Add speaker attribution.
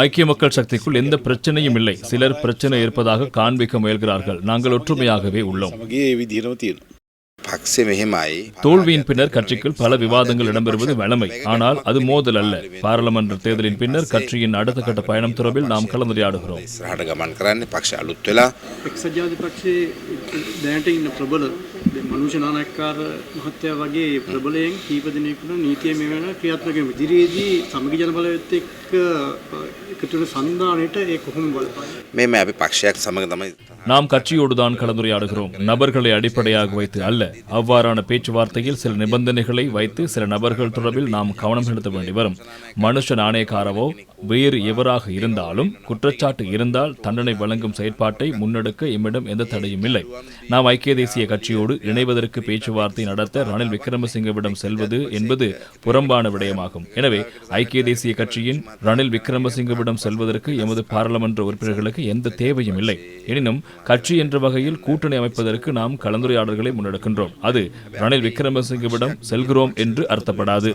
Speaker 1: ஐக்கிய மக்கள் சக்திக்குள் எந்த பிரச்சனையும் இல்லை சிலர் பிரச்சனை இருப்பதாக காண்பிக்க முயல்கிறார்கள் நாங்கள் ஒற்றுமையாகவே உள்ளோம் தோல்வியின் பின்னர் கட்சிக்குள் பல விவாதங்கள் இடம்பெறுவது வளமை ஆனால் அது மோதல் அல்ல பாராளுமன்ற தேர்தலின் பின்னர் கட்சியின் அடுத்த கட்ட பயணம் தொடர்பில் நாம் கலந்துரையாடுகிறோம்
Speaker 2: මනුෂ්‍ය නානක්කාර මහත්තයා වගේ ප්‍රබලයෙන් කීප දිනයකට නීතිය මේ වෙන ක්‍රියාත්මක වෙන ඉදිරියේදී සමගි ජනබලයේත් එක්ක එකතු වෙන සම්දානෙට ඒ කොහොම බලපාන්නේ
Speaker 3: මේ මේ අපි පක්ෂයක් සමග තමයි
Speaker 1: நாம் கட்சியோடு தான் கலந்துரையாடுகிறோம். நபர்களை அடிப்படையாக வைத்து அல்ல அவ்வாறான பேச்சுவார்த்தையில் சில நிபந்தனைகளை வைத்து சில நபர்கள் தொடர்பில் நாம் கவனம் செலுத்த வேண்டி வரும். மனுஷ நாணயக்காரவோ வேறு எவராக இருந்தாலும் குற்றச்சாட்டு இருந்தால் தண்டனை வழங்கும் செயற்பாட்டை முன்னெடுக்க எம்மிடம் எந்த தடையும் இல்லை. நாம் ஐக்கிய தேசிய கட்சியோடு இணைவதற்கு பேச்சுவார்த்தை நடத்த ரணில் விக்ரமசிங்கவிடம் செல்வது என்பது புறம்பான விடயமாகும். எனவே ஐக்கிய தேசிய கட்சியின் ரணில் விக்ரமசிங்கவிடம் செல்வதற்கு எமது பாராளுமன்ற உறுப்பினர்களுக்கு எந்த தேவையும் இல்லை. எனினும் கட்சி என்ற வகையில் கூட்டணி அமைப்பதற்கு நாம் கலந்துரையாடல்களை முன்னெடுக்கின்றோம். அது ரணில் விக்ரமசிங்கவிடம் செல்கிறோம் என்று அர்த்தப்படாது.